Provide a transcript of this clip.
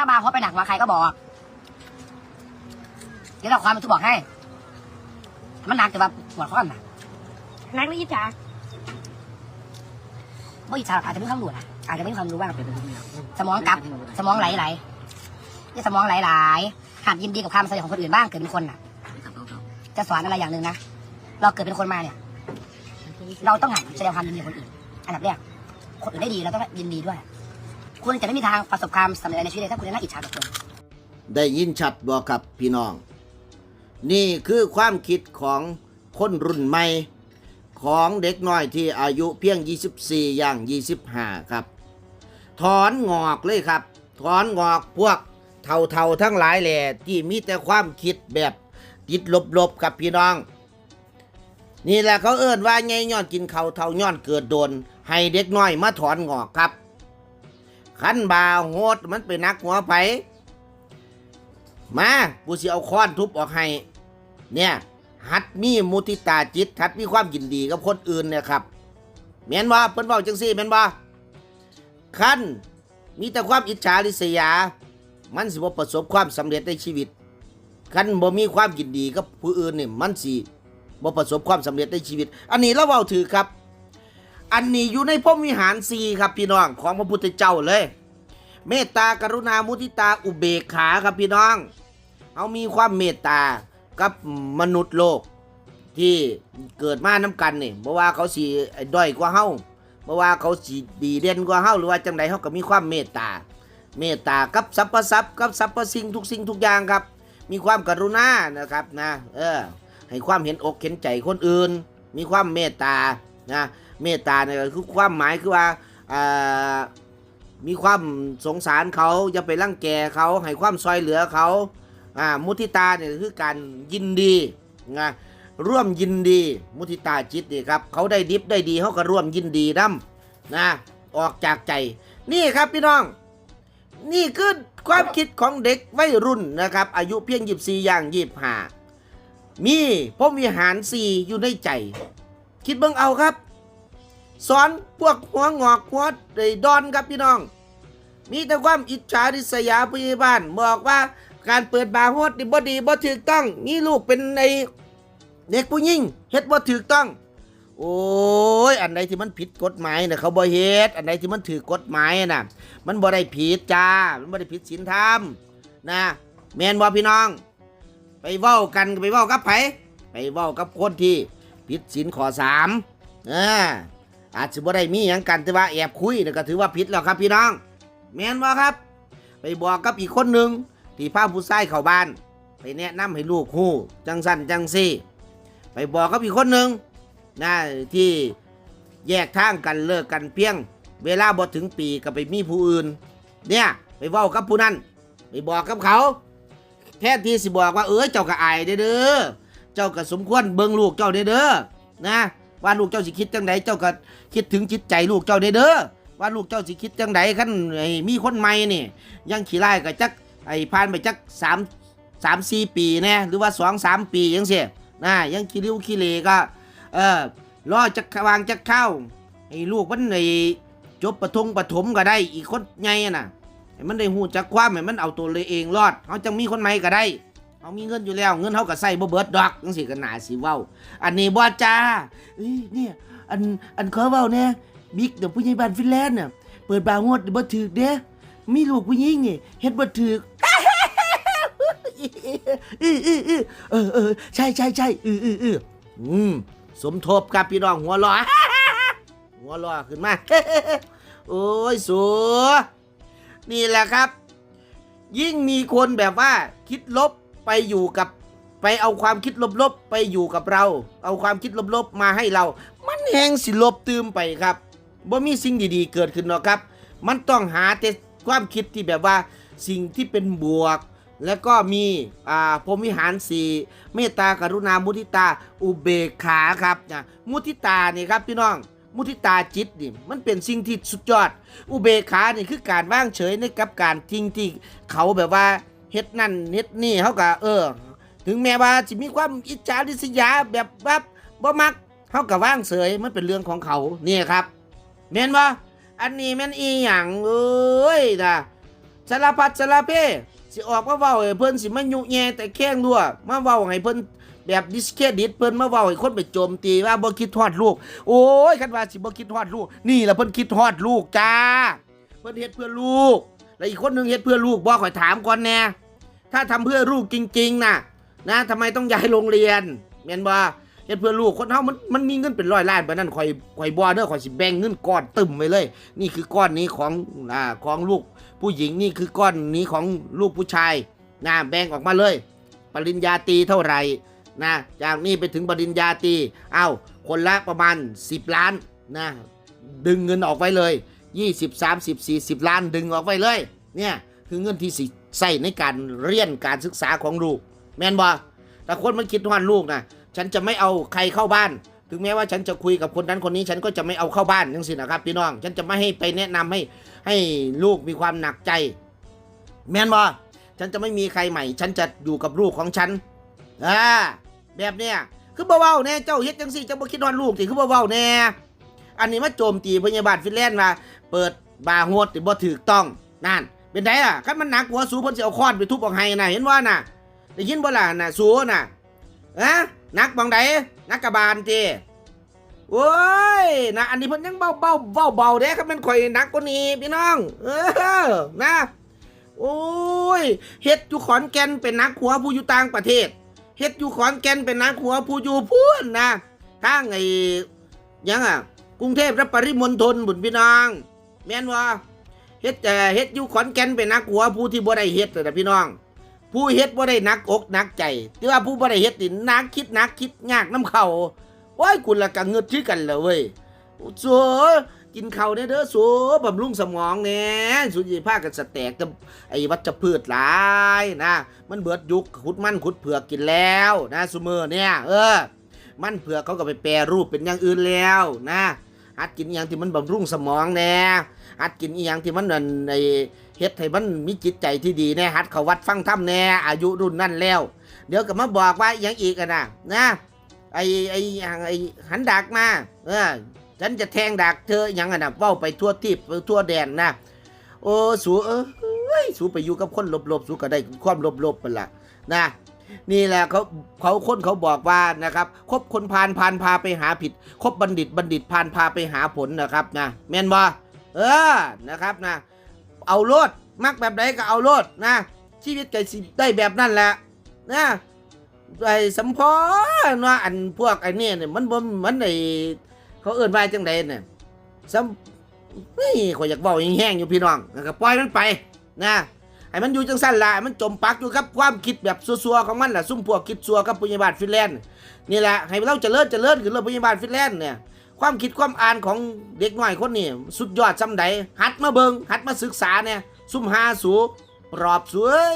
ถ้าบาร์โฮสไปหนักกว่าใครก็บอก เดี๋ยวเราความมันทุกบอกให้ถ้ามันหนักแต่ว่าปวดข้อน่ะนักหรืออิจฉาไม่อิจฉาอาจจะไม่ความรู้นะอาจจะไม่ความรู้บ้างสมองกลับ สมองไหลไหลนี่สมองไหลไหลหัดยินดีกับความสำเร็จของคนอื่นบ้างเกิดเป็นคนน่ะ จะสอนอะไรอย่างหนึ่งนะ เราเกิดเป็นคนมาเนี่ย เราต้องหัดแสดงความยินดีกับคนอื่น อันดับแรก คนอื่นได้ดีเราต้องยินดีด้วย คุณจะไม่มีทางประสบความสำเร็จในชีวิตเลยถ้าคุณน่าอิจฉากับคนได้ยินชัดบ่ครับพี่น้อง นี่คือความคิดของคนรุ่นใหม่ ของเด็กน้อยที่อายุเพียง 24 อย่าง 25 ครับ ถอนงอกเลยครับ ถอนงอกพวกเท่าๆทั้งหลายแหล่ที่มีแต่ความคิดแบบติดลบๆกับพี่น้อง นี่แหละเขาเอิ้นว่าไงย้อนกินเขาเท่าย้อนเกิดโดน ให้เด็กน้อยมาถอนงอกครับ ขันบาโหดมันไปนักหัวไผมากูสิเอาค้อนทุบออกให้ เนี่ย หัดมีมุติตาจิตหัดมีความยินดีกับคนอื่นเนี่ยครับแม่นบ่เพิ่นเว้าจังซี่แม่นบ่คันมีแต่ความอิจฉาริษยา มันสิบ่ประสบความสำเร็จในชีวิตคันบ่มีความยินดีกับผู้อื่นนี่มันสิบ่ประสบความสำเร็จในชีวิต อันนี้เราเว้าถือครับ อันนี้อยู่ในพรมวิหารสีครับพี่น้องของพระพุทธเจ้าเลย เมตตากรุณามุทิตาอุเบกขาครับพี่น้องเขามีความเมตตากับมนุษย์โลก ที่เกิดมาน้กันนี่บ่ว่าเขาสีด้อยกว่าเฮาบ่ว่าเขาสีดีเด่นกว่าเฮาหรือว่าจังใดเฮาก็มีความเมตตา เมตตากับสรรพทรัพย์กับสรรพสิ่งทุกสิ่งทุกอย่างครับ มีความกรุณานะครับนะ เออ ให้ความเห็นอกเห็นใจคนอื่น มีความเมตตานะ เมตตาเนี่ยคือความหมายคือว่าอ่ามีความสงสารเขาอย่าไปรังแกเขาให้ความซอยเหลือเขาอ่ามุทิตาเนี่ยคือการยินดีนะร่วมยินดีมุทิตาจิตนี่ครับเขาได้ดิบได้ดีเขาก็ร่วมยินดีนํนะออกจากใจ นี่ครับพี่น้อง นี่คือความคิดของเด็กวัยรุ่นนะครับ อายุเพียงยีบสี่อย่างยีบห้ามีพรมวิหารสี่อยู่ในใจ คิดเบิ่งเอาครับ สอนพวกหัวงอกหัวไอ้ดอนครับพี่น้อง มีแต่ความอิจฉาริษยาผู้ใหญ่บ้านบอกว่าการเปิดบาร์โฮสนี่บ่ดีบ่ถูกต้อง มีลูกเป็นในเด็กผู้หญิงเฮ็ดบ่ถูกต้อง โอ้ย อันใดที่มันผิดกฎหมายน่ะเขาบ่เฮ็ด อันใดที่มันถือกฎหมายน่ะ มันบ่ได้ผิดจ้า มันบ่ได้ผิดศีลธรรมนะแม่นบ่พี่น้อง ไปเว้ากันไปเว้ากับไผไปเว้ากับคนที่ผิดศีลข้อสามเออ อาจจะบ่ได้มีหยังกันแต่ว่าแอบคุยนี่ก็ถือว่าผิดแล้วครับพี่น้อง แม่นบ่ครับ ไปบอกกับอีกคนหนึ่งที่พาผู้ชายเข้าบ้าน ไปแนะนำให้ลูกฮู้จังสั้นจังซี่ ไปบอกกับอีกคนหนึ่งนะที่แยกทางกันเลิกกันเพียง เวลาบ่ถึงปีก็ไปมีผู้อื่น เนี่ย ไปเว้ากับผู้นั้นไปบอกกับเขา แท้ที่สิบอกว่าเออเจ้าก็อายเด้อเด้อเจ้าก็สมควรเบิ่งลูกเจ้าเด้อเด้อนะ ว่าลูกเจ้าสิคิดจังไดเจ้าก็คิดถึงจิตใจลูกเจ้าเด้เด้อว่าลูกเจ้าสิคิดจังไดคันไอ้มีคนใหม่นี่ยังขี้ไล่ก็จักไอ้ผ่านไปจักสามสามสี่ปีแน่หรือว่าสองสามปียังเสียนะยังขี้ริ้วขี้เลก็เออรอจักวางจักเข้าไอ้ลูกมันไอ้จบประทงประถมก็ได้อีกคนไงน่ะให้มันได้หูจักความให้มันเอาตัวเลยเองรอดเขาจังมีคนใหม่ก็ได้ เขามีเงินอยู่แล้ว เงินเขาก็ใส่บ่เบิดดอกจังสิก็น่าสิเว้า อันนี้บ่จ้าเอ้ยเนี่ยอันอันขอเว้าเนี่ยบิ๊กเดี๋ยวผู้ใหญ่บ้านฟินแลนด์น่ะเปิดบาร์งวดบ่ถึกเด้มีลูกผู้หญิงนี่เฮ็ดบ่ถึกเออเออเออเออเออใช่ใช่ใช่เออเออเอออืมสมทบกับพี่น้องหัวร้อหัวร้อขึ้นมาโอ้ยสัวนี่แหละครับ ยิ่งมีคนแบบว่าคิดลบ ไปอยู่กับไปเอาความคิดลบๆ ไปอยู่กับเรา เอาความคิดลบๆ มาให้เรา มันแหงสิลบตืมไปครับบ่มีสิ่งดีๆ เกิดขึ้นหรอกครับ มันต้องหาแต่ความคิดที่แบบว่าสิ่งที่เป็นบวก แล้วก็มีอ่าพรมวิหารสีเมตตากรุณามุทิตาอุเบกขาครับนะมุทิตานี่ครับพี่น้องมุทิตาจิตนี่มันเป็นสิ่งที่สุดยอด อุเบกขานี่คือการว่างเฉยในกับการทิ้งที่เขาแบบว่า เฮ็ดนั่นเฮ็ดนี่เขาก็เออ ถึงแม้ว่าจะมีความอิจฉาริษยาแบบแบบบ่มักเขาก็ว่างเฉยมันเป็นเรื่องของเขาเนี่ยครับแม่นบ่อันนี้แม่นอีหยังเอ้ยนะสารพัดสารเพสิออกมาเว้าให้เพิ่นสิมายุแย่แต่แข้งรั่วมาเว้าให้เพิ่นแบบดิสเครดิตเพิ่นมาเว้าให้คนไปโจมตีว่าบ่คิดฮอดลูก โอ้ยคันว่าสิบ่คิดฮอดลูก นี่ล่ะเพิ่นคิดฮอดลูกจ้า เพิ่นเฮ็ดเพื่อลูก แล้วอีกคนหนึ่งเฮ็ดเพื่อลูกบ่ข่อยถามก่อนแน่ถ้าทำเพื่อลูกจริง ๆนะนะทำไมต้องย้ายโรงเรียนแม่นบ่เฮ็ดเพื่อลูกคนเฮามันมันมีเงินเป็นร้อยล้านแบบนั้นข่อยข่อยบ่เด้อข่อยสิแบ่งเงินก้อนตึมไว้เลย นี่คือก้อนนี้ของอ่าของลูกผู้หญิงนี่คือก้อนนี้ของลูกผู้ชายนะแบ่งออกมาเลย ปริญญาตรีเท่าไหร่นะจากนี้ไปถึงปริญญาตรีเอ้าคนละประมาณ 10 ล้านนะดึงเงินออกไว้เลย 20 30 40 ล้านดึงออกไว้เลย เนี่ย คือเงินที่สิใส่ในการเรียนการศึกษาของลูก แม่นบ่แต่คนมันคิดว่าลูกนะฉันจะไม่เอาใครเข้าบ้าน ถึงแม้ว่าฉันจะคุยกับคนนั้นคนนี้ ฉันก็จะไม่เอาเข้าบ้านจังสินะครับพี่น้อง ฉันจะไม่ให้ไปแนะนำให้ให้ลูกมีความหนักใจ แม่นบ่ฉันจะไม่มีใครใหม่ ฉันจะอยู่กับลูกของฉันอ่าแบบเนี้ยคือบ่เว้าแน่เจ้าเฮ็ดจังซี่เจ้าบ่คิดฮอดลูกติคือบ่เว้าแน่อันนี้มาโจมตีพยาบาลฟินแลนด์ว่า เปิดบาร์โฮสที่บ่ถูกต้องนั่น เป็นไดล่ะคันมันหนักหัวสูเพิ่นสิเอาค้อนไปทุบออกให้น่ะเห็นว่าน่ะได้ยินบ่ล่ะน่ะสูน่ะฮะนักบังใดหนักกระบาลติโอ้ยนะอันนี้เพิ่นยังเบาเบาเบาเบาเด้ครับมันข่อยหนักกว่านี้พี่น้อง เออนะโอ้ยเฮ็ดอยู่ขอนแก่นเป็นนักหัวผู้อยู่ต่างประเทศเฮ็ดอยู่ขอนแก่นเป็นนักหัวผู้อยู่พูนนะทางไอ้ยังอะกรุงเทพและปริมณฑลบุญพี่น้อง แม่นว่าเฮ็ดแต่เฮ็ดอยู่ขอนแก่นเป็นนักหัวผู้ที่บ่ได้เฮ็ดเลยนะพี่น้อง ผู้เฮ็ดบ่ได้นักอกนักใจแต่ว่าผู้บ่ได้เฮ็ดนี่นักคิดนักคิดยากน้ำเข่าโอ้ยกุละกังเงิดชื่กันเลยเว้ยสัวกินข้าวเด้อเด้อสัวบำรุงสมองแหน่สุจิภากันสแตกแต่ไอ้วัชพืชหลายนะ มันเบิดยุคขุดมันขุดเผือกกินแล้วนะซุมือเนี่ยเออ มันเผือกเขาก็ไปแปรรูปเป็นอย่างอื่นแล้วนะ หัดกินอย่างที่มันบำรุงสมองแน่หัดกินอย่างที่มันนั่นเฮ็ดให้มันมีจิตใจที่ดีแน่หัดเขาวัดฟังธรรมแน่อายุรุ่นนั่นแล้ว เดี๋ยวก็มาบอกว่าอย่างอีกนะนะไอไออย่างไอหันดักมาเออฉันจะแทงดักเธออย่างอะนะเว้าไปทั่วทิพทั่วแดนนะโอ้สูเอ้ยสูไปอยู่กับคนลบๆสูก็ได้ความลบๆไปละนะ นี่แหละเขาเขาคนเขาบอกว่านะครับคบคนพาลพาลพาไปหาผิดคบบัณฑิตบัณฑิตพาลพาไปหาผลนะครับนะแมนบ่เออนะครับนะ เอาโลดมักแบบไหนก็เอาโลดนะ ชีวิตใจสิได้แบบนั้นแหละนะไอ้สัมพอว่าอันพวกไอ้เนี่ยเนี่ยมันบ่มันไอ้เขาเอิ้นว่าจังไดเนี่ยสัมนี่ข่อยอยากเว้าแห้งๆอยู่พี่น้องก็ปล่อยมันไปนะ ให้มันอยู่จังสั้นละมันจมปักอยู่กับความคิดแบบซัวๆของมันแหละซุ่มพวกคิดซัวกับปุญญาบาตฟินแลนด์นี่แหละให้เราเจริญเจริญขึ้นเลยปุญญาบาตฟินแลนด์เนี่ยความคิดความอ่านของเด็กน้อยคนนี้สุดยอดซำใดหัดมาเบิงหัดมาศึกษาเนี่ยซุ่มหาสูรอบสวย